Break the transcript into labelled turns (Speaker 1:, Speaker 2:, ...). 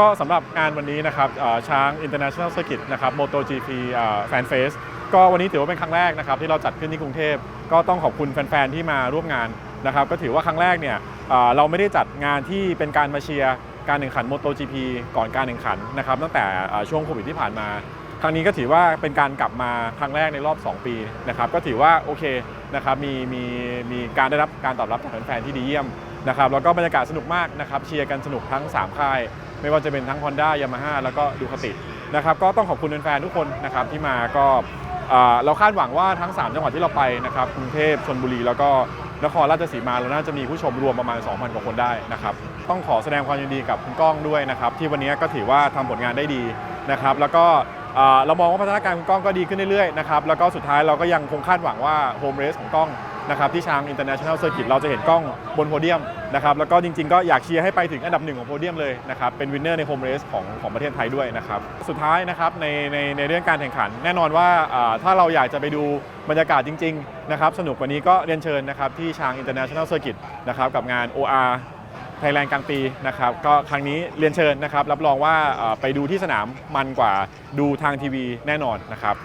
Speaker 1: ก็สำหรับงานวันนี้นะครับช้าง International Circuit นะครับ MotoGP แฟนเฟสก็วันนี้ถือว่าเป็นครั้งแรกนะครับที่เราจัดขึ้นที่กรุงเทพ ก็ต้องขอบคุณแฟนๆ ที่มาร่วมงานนะครับก็ถือว่าครั้งแรกเนี่ยเราไม่ได้จัดงานที่เป็นการมาเชียร์การแข่งขัน MotoGP ก่อนการแข่งขันนะครับตั้งแต่ช่วงโควิดที่ผ่านมา ครั้งนี้ก็ถือว่าเป็นการกลับมาครั้งแรกในรอบ 2 ปีนะครับก็ถือว่าโอเคนะครับมีมีมีการได้รับการตอบรับจากแฟนๆที่ดีเยี่ยม นะครับแล้วก็บรรยากาศสนุกมากนะครับเชียร์กันสนุกทั้ง 3 ค่าย ไม่ว่าจะเป็นทั้ง Honda Yamaha แล้วก็ดูคตินะครับก็ต้องขอบคุณแฟนๆทุกคนนะครับที่มาก็เราคาดหวังว่าทั้ง 3 จังหวัดที่เราไปนะครับกรุงเทพชลบุรี แล้วก็นครราชสีมาเราน่าจะมีผู้ชมรวมประมาณ 2,000 กว่าคนได้นะครับต้องขอแสดงความยินดีกับคุณก้องด้วยนะครับที่วันนี้ก็ถือว่าทำผลงานได้ดีนะครับแล้วก็เอ่อเรามองว่าพัฒนาการคุณก้องก็ดีขึ้นเรื่อยๆนะครับแล้วก็สุดท้ายเราก็ยังคงคาดหวังว่าโฮมเรสของก้อง นะครับที่ช้าง International Circuit เราจะเห็นกล้องบนโพเดียมนะครับแล้วก็จริงๆ ก็อยากเชียร์ให้ไปถึงอันดับหนึ่งของโพเดียมเลยนะครับเป็นวินเนอร์ในโฮมเรสของของประเทศไทยด้วยนะครับสุดท้ายนะครับในในในเรื่องการแข่งขัน แน่นอนว่าถ้าเราอยากจะไปดูบรรยากาศจริงๆนะครับสนุกกว่านี้ก็เรียนเชิญนะครับที่ช้าง International Circuit นะครับกับงาน OR ไทยแลนด์กลางปีนะครับก็ครั้งนี้เรียนเชิญนะครับรับรองว่าไปดูที่สนามมันกว่าดูทางทีวีแน่นอนนะครับ